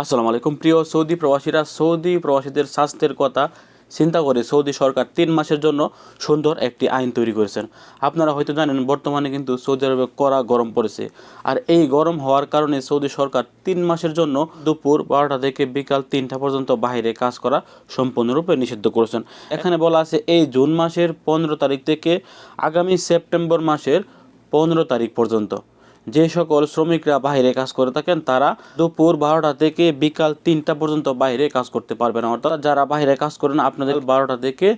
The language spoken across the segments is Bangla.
আসসালামু আলাইকুম। প্রিয় সৌদি প্রবাসীরা, সৌদি প্রবাসীদের স্বাস্থ্যের কথা চিন্তা করে সৌদি সরকার তিন মাসের জন্য সুন্দর একটি আইন তৈরি করেছেন। আপনারা হয়তো জানেন, বর্তমানে কিন্তু সৌদি আরবে কড়া গরম পড়েছে। আর এই গরম হওয়ার কারণে সৌদি সরকার তিন মাসের জন্য দুপুর বারোটা থেকে বিকাল তিনটা পর্যন্ত বাইরে কাজ করা সম্পূর্ণরূপে নিষিদ্ধ করেছেন। এখানে বলা আছে, এই জুন মাসের পনেরো তারিখ থেকে আগামী সেপ্টেম্বর মাসের পনেরো তারিখ পর্যন্ত। যে সকল শ্রমিকরা বাইরে কাজ করে থাকেন, তারা দুপুর বারোটা থেকে বিকাল তিনটা পর্যন্ত বাইরে কাজ করতে পারবে না। অর্থাৎ যারা বাইরে কাজ করেন, আপনাদের বারোটা থেকে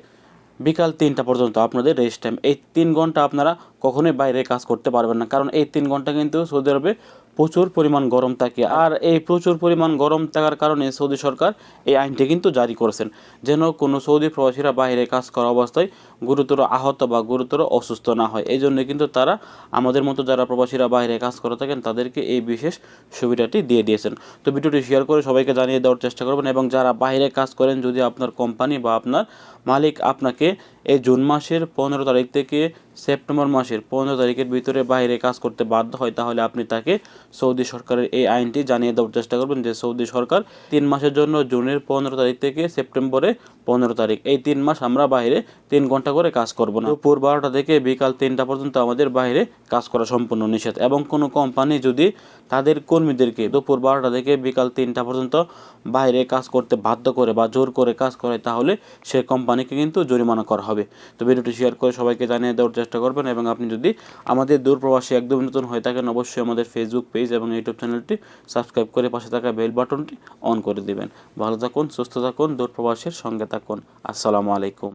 বিকাল তিনটা পর্যন্ত আপনাদের রেস্ট টাইম এই তিন ঘণ্টা আপনারা কখনোই বাইরে কাজ করতে পারবেন না, কারণ এই তিন ঘণ্টা কিন্তু সৌদি আরবে প্রচুর পরিমাণ গরম থাকে। আর এই প্রচুর পরিমাণ গরম থাকার কারণে সৌদি সরকার এই আইনটি কিন্তু জারি করেছেন। যেন কোনো সৌদি প্রবাসীরা বাইরে কাজ করা অবস্থায় গুরুতর আহত বা গুরুতর অসুস্থ না হয়। এই জন্য কিন্তু তারা আমাদের মতো যারা প্রবাসীরা বাইরে কাজ করে থাকেন, তাদেরকে এই বিশেষ সুবিধাটি দিয়ে দিয়েছেন। তো ভিডিওটি শেয়ার করে সবাইকে জানিয়ে দেওয়ার চেষ্টা করবেন এবং যারা বাইরে কাজ করেন, যদি আপনার কোম্পানি বা আপনার মালিক আপনাকে এই জুন মাসের পনেরো তারিখ থেকে সেপ্টেম্বর মাসের পনেরো তারিখের ভিতরে বাইরে কাজ করতে বাধ্য হয়, তাহলে আপনি তাকে সৌদি সরকারের এই আইনটি জানিয়ে দেওয়ার চেষ্টা করবেন যে সৌদি সরকার তিন মাসের জন্য জুনের পনেরো তারিখ থেকে সেপ্টেম্বরে পনেরো তারিখ, এই তিন মাস আমরা বাইরে তিন ঘণ্টা করে কাজ করব না। দুপুর বারোটা থেকে বিকাল তিনটা পর্যন্ত আমাদের বাইরে কাজ করা সম্পূর্ণ নিষেধ এবং কোনো কোম্পানি যদি তাদের কর্মীদেরকে দুপুর বারোটা থেকে বিকাল তিনটা পর্যন্ত বাইরে কাজ করতে বাধ্য করে বা জোর করে কাজ করে, তাহলে সে কোম্পানিকে কিন্তু জরিমানা করা হবে। তো ভিডিওটি শেয়ার করে সবাইকে জানিয়ে দেওয়ার চেষ্টা করবেন এবং আপনি যদি আমাদের দূরপ্রবাসী একদম নতুন হয়ে থাকেন, অবশ্যই আমাদের ফেসবুক পেজ এবং ইউটিউব চ্যানেলটি সাবস্ক্রাইব করে পাশে থাকা বেল বাটনটি অন করে দিবেন। ভালো থাকুন, সুস্থ থাকুন, দূরপ্রবাসীর সঙ্গে থাকুন। আসসালামু আলাইকুম।